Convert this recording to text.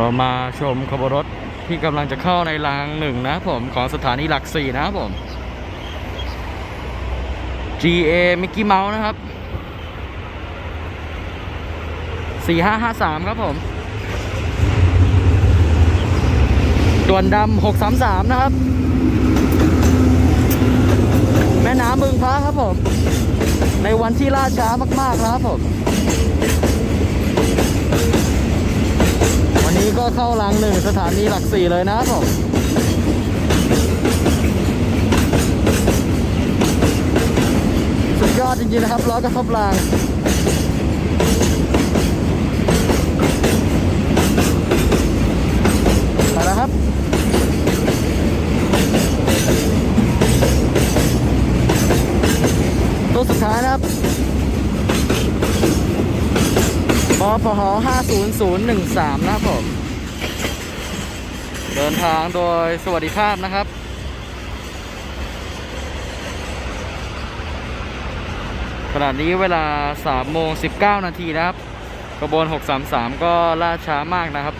เรามาชมขบวนรถที่กำลังจะเข้าในรางหนึ่งนะผมของสถานีหลักสี่นะผม GA Mickey Mouse นะครับ 4553 ครับผม ด่วนดำ633 นะครับ แม่น้ำบึงพระครับผม ในวันที่ล่าช้ามากๆนะครับผม เข้ารางหนึ่งสถานีหลักสี่เลยนะครับผมสุดยอดจริงๆนะครับล้อกระทบรางไปแล้วครับตัวสุดท้ายนะครับปพห5003นะครับผม ดินทางโดยสวัสดิภาพนะครับขณะนี้เวลา3โมง19 นาทีนะครับ กระบวน 633 ก็ล่าช้ามากนะครับ